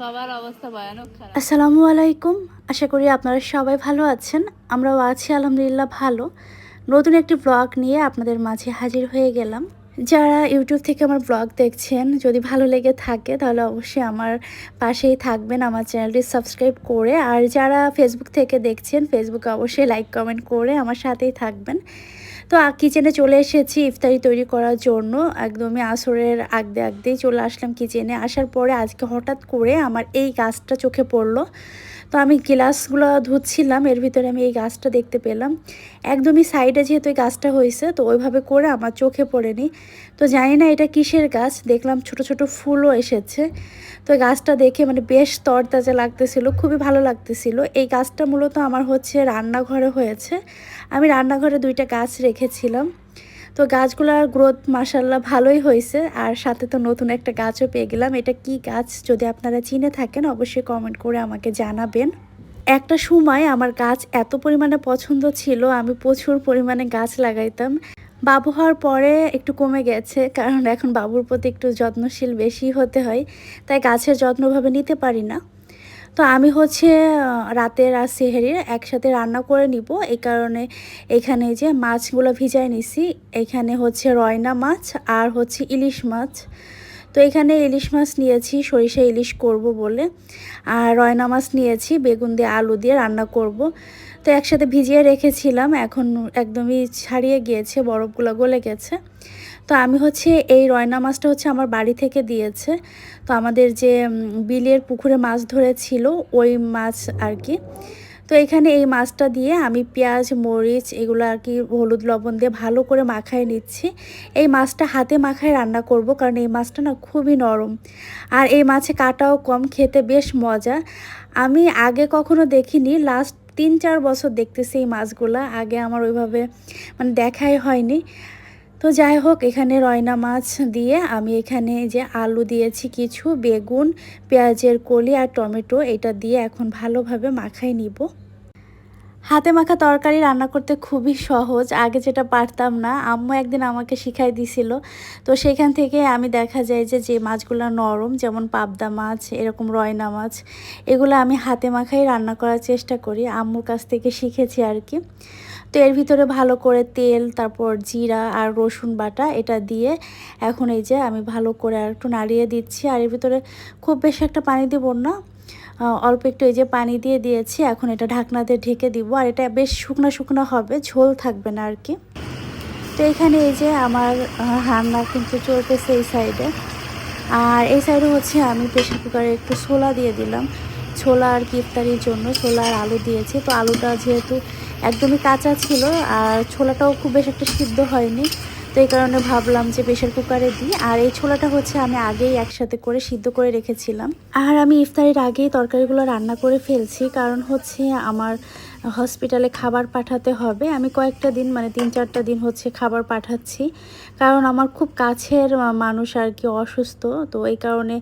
অবস্থা আসসালামু আলাইকুম। আশা করি আপনারা সবাই ভালো আছেন। আমরাও আছি, আলহামদুলিল্লাহ, ভালো। নতুন একটি ব্লগ নিয়ে আপনাদের মাঝে হাজির হয়ে গেলাম। যারা ইউটিউব থেকে আমার ব্লগ দেখছেন, যদি ভালো লেগে থাকে, তাহলে অবশ্যই আমার পাশেই থাকবেন, আমার চ্যানেলটি সাবস্ক্রাইব করে। আর যারা ফেসবুক থেকে দেখছেন ফেসবুকে অবশ্যই লাইক কমেন্ট করে আমার সাথেই থাকবেন। তো কিচেনে চলে এসেছি ইফতারি তৈরি করার জন্য। একদমই আসরের আগদে আগদেই চলে আসলাম কিচেনে আসার পরে আজকে হঠাৎ করে আমার এই গাছটা চোখে পড়ল। তো আমি গ্লাসগুলো ধুচ্ছিলাম, এর ভিতরে আমি এই গাছটা দেখতে পেলাম। একদমই সাইডে যেহেতু এই গাছটা হয়েছে, তো ওইভাবে করে আমার চোখে পড়েনি। তো জানি না এটা কিসের গাছ, দেখলাম ছোট ছোট ফুলও এসেছে। তো গাছটা দেখে মানে বেশ তরতাজা লাগতেছিল, খুবই ভালো লাগতেছিল। এই গাছটা মূলত আমার হচ্ছে রান্নাঘরে হয়েছে। আমি রান্নাঘরে দুইটা গাছ রেখেছিলাম। তো গাছগুলোর গ্রোথ মাসাল্লাহ ভালোই হয়েছে। আর সাথে তো নতুন একটা গাছও পেয়ে গেলাম। এটা কি গাছ? যদি আপনারা চিনে থাকেন, অবশ্যই কমেন্ট করে আমাকে জানাবেন। একটা সময় আমার গাছ এত পরিমাণে পছন্দ ছিল, আমি প্রচুর পরিমাণে গাছ লাগাইতাম। বাবু হওয়ার পরে একটু কমে গেছে, কারণ এখন বাবুর প্রতি একটু যত্নশীল বেশি হতে হয়। তাই গাছের যত্নভাবে নিতে পারি না। তো আমি হচ্ছে রাতের আর সেহেরির একসাথে রান্না করে নিব। এই কারণে এখানে যে মাছগুলো ভিজায় নিছি। এখানে হচ্ছে রয়না মাছ আর হচ্ছে ইলিশ মাছ। তো এখানে ইলিশ মাছ নিয়েছি, সরিষা ইলিশ করব বলে। আর রয়না মাছ নিয়েছি, বেগুন দিয়ে আলু দিয়ে রান্না করব। তো একসাথে ভিজিয়ে রেখেছিলাম, এখন একদমই ছাড়িয়ে গিয়েছে, বরফগুলো গলে গেছে। তো আমি হচ্ছে এই রয়না মাছটা হচ্ছে আমার বাড়ি থেকে দিয়েছে। তো আমাদের যে বিলের পুকুরে মাছ ধরেছিল, ওই মাছ আর কি তো এখানে এই মাছটা দিয়ে আমি পেঁয়াজ, মরিচ এগুলো আর কি হলুদ লবণ দিয়ে ভালো করে মাখায় নিচ্ছি। এই মাছটা হাতে মাখায় রান্না করব, কারণ এই মাছটা না খুবই নরম। আর এই মাছে কাটাও কম, খেতে বেশ মজা। আমি আগে কখনো দেখিনি, লাস্ট তিন চার বছর দেখতেছি এই মাছগুলো। আগে আমার ওইভাবে মানে দেখাই হয়নি। তো যাই হোক, এখানে রয়না মাছ দিয়ে আমি এখানে যে আলু দিয়েছি, কিছু বেগুন, পেঁয়াজের কলি আর টমেটো, এটা দিয়ে এখন ভালোভাবে মাখাই নিব। হাতে মাখা তরকারি রান্না করতে খুবই সহজ। আগে যেটা পারতাম না, আম্মু একদিন আমাকে শিখাই দিছিল। তো সেখান থেকে আমি দেখা যায় যে যে মাছগুলো নরম, যেমন পাবদা মাছ, এরকম রয়না মাছ, এগুলো আমি হাতে মাখাই রান্না করার চেষ্টা করি, আম্মুর কাছ থেকে শিখেছি আর কি। তো এর ভিতরে ভালো করে তেল, তারপর জিরা আর রসুন বাটা, এটা দিয়ে এখন এই যে আমি ভালো করে আর একটু নাড়িয়ে দিচ্ছি। আর এর ভিতরে খুব বেশি একটা পানি দেবো না অল্প একটু এই যে পানি দিয়ে দিয়েছি, এখন এটা ঢাকনাতে ঢেকে দিব। আর এটা বেশ শুকনো শুকনো হবে, ঝোল থাকবে না আর কি তো এখানে এই যে আমার রান্না কিন্তু চলতেছে এই সাইডে আর এই সাইডে হচ্ছে আমি প্রেশার কুকারে একটু ছোলা দিয়ে দিলাম। ছোলা আর কি ইফতারির জন্য ছোলা আর আলু দিয়েছি। তো আলুটা যেহেতু একদমই কাঁচা ছিল, আর ছোলাটাও খুব বেশ একটা সিদ্ধ হয়নি। তো এই কারণে ভাবলাম যে প্রেশার কুকারে দিই। আর এই ছোলাটা হচ্ছে আমি আগেই একসাথে করে সিদ্ধ করে রেখেছিলাম। আর আমি ইফতারির আগেই তরকারিগুলো রান্না করে ফেলছি। কারণ হচ্ছে আমার হসপিটালে খাবার পাঠাতে হবে। আমি কয়েকটা দিন মানে তিন চারটা দিন হচ্ছে খাবার পাঠাচ্ছি। কারণ আমার খুব কাছের মানুষ আর কি অসুস্থ। তো এই কারণে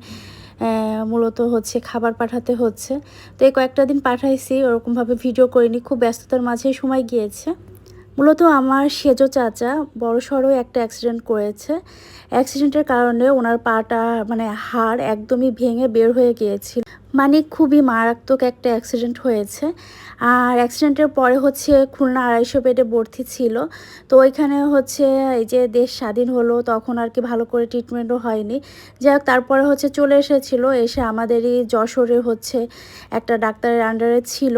মূলত হচ্ছে খাবার পাঠাতে হচ্ছে। তো এই কয়েকটা দিন পাঠাইছি, ওরকমভাবে ভিডিও করিনি। খুব ব্যস্ততার মাঝে সময় গিয়েছে। মূলত আমার সেজো চাচা বড় সড়ো একটা অ্যাক্সিডেন্ট করেছে। অ্যাক্সিডেন্টের কারণে ওনার পাটা মানে হাড় একদমই ভেঙে বের হয়ে গিয়েছিল। মানে খুবই মারাত্মক একটা অ্যাক্সিডেন্ট হয়েছে। আর অ্যাক্সিডেন্টের পরে হচ্ছে খুলনা আড়াইশো বেডে ভর্তি ছিল। তো ওইখানে হচ্ছে এই যে দেশ স্বাধীন হলো, তখন আর কি ভালো করে ট্রিটমেন্টও হয়নি। যাই তারপরে হচ্ছে চলে এসেছিল, এসে আমাদেরই যশোরে হচ্ছে একটা ডাক্তারের আন্ডারে ছিল।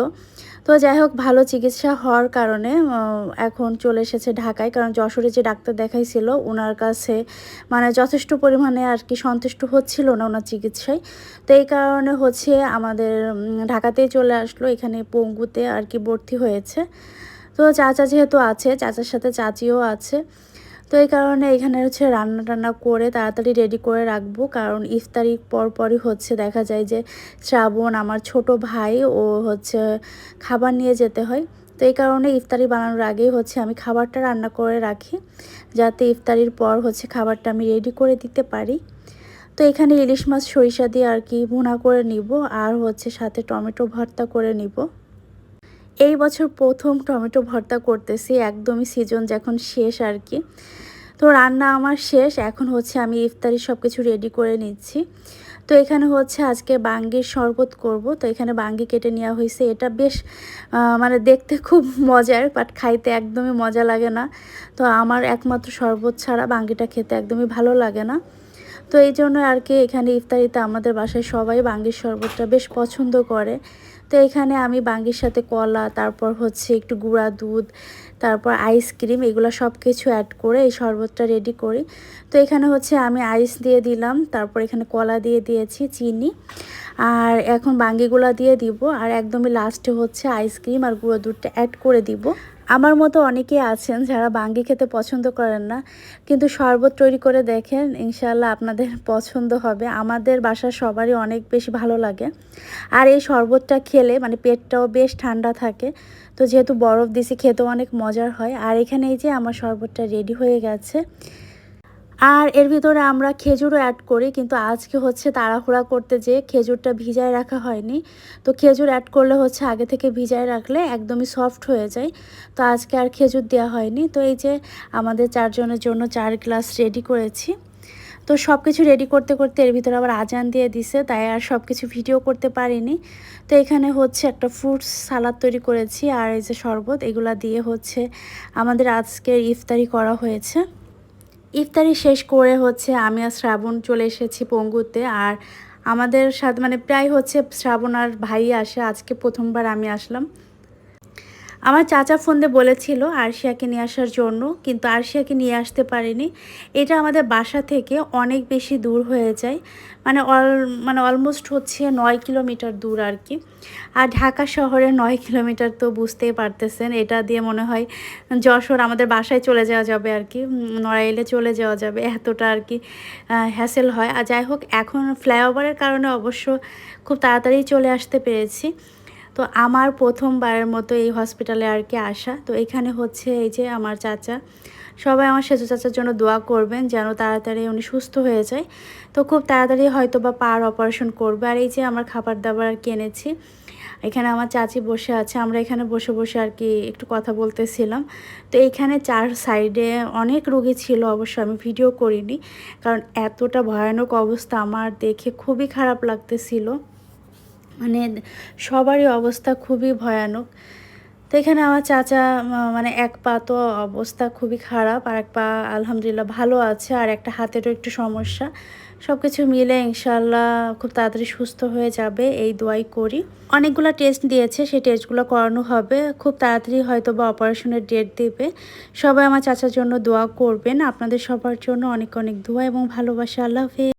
তো যাই হোক ভালো চিকিৎসা হওয়ার কারণে এখন চলে এসেছে ঢাকায়। কারণ যশোরে যে ডাক্তার দেখাইছিল ওনার কাছে মানে যথেষ্ট পরিমাণে আর কি সন্তুষ্ট হচ্ছিল না ওনার চিকিৎসায়। তো এই কারণে হচ্ছে আমাদের ঢাকাতেই চলে আসলো। এখানে পঙ্গুতে আর কি ভর্তি হয়েছে। তো চাচা যেহেতু আছে, চাচার সাথে চাচিও আছে। তো এই কারণে এখানে হচ্ছে রান্না টান্না করে তাড়াতাড়ি রেডি করে রাখব। কারণ ইফতারি পরপরই হচ্ছে, দেখা যায় যে শ্রাবণ আমার ছোট ভাই, ও হচ্ছে খাবার নিয়ে যেতে হয়। তো এই কারণে ইফতারি বানানোর আগেই হচ্ছে আমি খাবারটা রান্না করে রাখি, যাতে ইফতারির পর হচ্ছে খাবারটা আমি রেডি করে দিতে পারি। তো এখানে ইলিশ মাছ, সরিষা দিয়ে আর কি ভুনা করে নিব, আর হচ্ছে সাথে টমেটো ভর্তা করে নিব। এই বছর প্রথম টমেটো ভর্তা করতেছি, একদমই সিজন যখন শেষ আর কি তো রান্না আমার শেষ, এখন হচ্ছে আমি ইফতারি সব কিছু রেডি করে নিচ্ছি। তো এখানে হচ্ছে আজকে বাঙ্গির শরবত করব, তো এখানে বাঙ্গি কেটে নেওয়া হয়েছে। এটা বেশ মানে দেখতে খুব মজার বাট খাইতে একদমই মজা লাগে না। তো আমার একমাত্র শরবত ছাড়া বাঙ্গিটা খেতে একদমই ভালো লাগে না। তো এই জন্য আর কি এখানে ইফতারিতে আমাদের বাসায় সবাই বাঙ্গির শরবতটা বেশ পছন্দ করে। তো এখানে আমি বাঙ্গির সাথে কলা, তারপর হচ্ছে একটু গুঁড়া দুধ, তারপর আইসক্রিম এগুলো সব কিছু অ্যাড করে এই শরবতটা রেডি করি। তো এখানে হচ্ছে আমি আইস দিয়ে দিলাম, তারপর এখানে কলা দিয়ে দিয়েছি, চিনি। আর এখন বাঙ্গিগুলা দিয়ে দিব, আর একদমই লাস্টে হচ্ছে আইসক্রিম আর গুঁড়ো দুধটা অ্যাড করে দিব। আমার মতো অনেকেই আছেন যারা বাঙ্গি খেতে পছন্দ করেন না, কিন্তু শরবত তৈরি করে দেখেন ইনশাল্লাহ আপনাদের পছন্দ হবে। আমাদের বাসার সবারই অনেক বেশি ভালো লাগে। আর এই শরবতটা খেলে মানে পেটটাও বেশ ঠান্ডা থাকে। তো যেহেতু বরফ দিছি, খেতেও অনেক মজার হয়। আর এখানে এই যে আমার শরবতটা রেডি হয়ে গেছে। আর এর ভিতরে আমরা খেজুরও অ্যাড করি, কিন্তু আজকে হচ্ছে তাড়াহুড়া করতে যে খেজুরটা ভিজায় রাখা হয়নি। তো খেজুর অ্যাড করলে হচ্ছে আগে থেকে ভিজায় রাখলে একদমই সফট হয়ে যায়। তো আজকে আর খেজুর দেওয়া হয়নি। তো এই যে আমাদের চারজনের জন্য চার গ্লাস রেডি করেছি। তো সব কিছু রেডি করতে করতে এর ভিতরে আবার আজান দিয়ে দিছে, তাই আর সব কিছু ভিডিও করতে পারিনি। তো এখানে হচ্ছে একটা ফ্রুটস সালাদ তৈরি করেছি, আর এই যে শরবত, এগুলা দিয়ে হচ্ছে আমাদের আজকের ইফতারি করা হয়েছে। ইফতারি শেষ করে হচ্ছে আমি আর শ্রাবণ চলে এসেছি পঙ্গুতে। আর আমাদের সাথে মানে প্রায় হচ্ছে শ্রাবণ আর ভাই আসে, আজকে প্রথমবার আমি আসলাম। আমার চাচা ফোন দিয়ে বলেছিল আরশিয়াকে নিয়ে আসার জন্য, কিন্তু আরশিয়াকে নিয়ে আসতে পারিনি। এটা আমাদের বাসা থেকে অনেক বেশি দূর হয়ে যায় মানে অল মানে অলমোস্ট হচ্ছে নয় কিলোমিটার দূর আর কি। আর ঢাকা শহরে নয় কিলোমিটার তো বুঝতেই পারতেছেন, এটা দিয়ে মনে হয় যশোর আমাদের বাসায় চলে যাওয়া যাবে আর কি নড়াইলে চলে যাওয়া যাবে, এতটা আর কি হ্যাসেল হয়। আর যাই হোক, এখন ফ্লাইওভারের কারণে অবশ্য খুব তাড়াতাড়ি চলে আসতে পেরেছি। তো আমার প্রথমবারের মতো এই হসপিটালে আর কি আসা। তো এখানে হচ্ছে এই যে আমার চাচা, সবাই আমার সেজু চাচার জন্য দোয়া করবেন যেন তাড়াতাড়ি উনি সুস্থ হয়ে যায়। তো খুব তাড়াতাড়ি হয়তো বা পার অপারেশন করবে। আর এই যে আমার খাবার দাবার আর কি এনেছি এখানে আমার চাচি বসে আছে। আমরা এখানে বসে বসে আর কি একটু কথা বলতেছিলাম। তো এইখানে চার সাইডে অনেক রোগী ছিল অবশ্য, আমি ভিডিও করিনি। কারণ এতটা ভয়ানক অবস্থা আমার দেখে খুবই খারাপ লাগতেছিল। মানে সবারই অবস্থা খুবই ভয়ানক। তো এখানে আমার চাচা মানে এক পা তো অবস্থা খুবই খারাপ, আর এক পা আলহামদুলিল্লাহ ভালো আছে, আর একটা হাতেরও একটু সমস্যা। সব কিছু মিলে ইনশাল্লাহ খুব তাড়াতাড়ি সুস্থ হয়ে যাবে, এই দোয়াই করি। অনেকগুলো টেস্ট দিয়েছে, সেই টেস্টগুলো করানো হবে। খুব তাড়াতাড়ি হয়তো বা অপারেশনের ডেট দেবে। সবাই আমার চাচার জন্য দোয়া করবেন। আপনাদের সবার জন্য অনেক অনেক দোয়া এবং ভালোবাসা। আল্লাহ হাফেজ।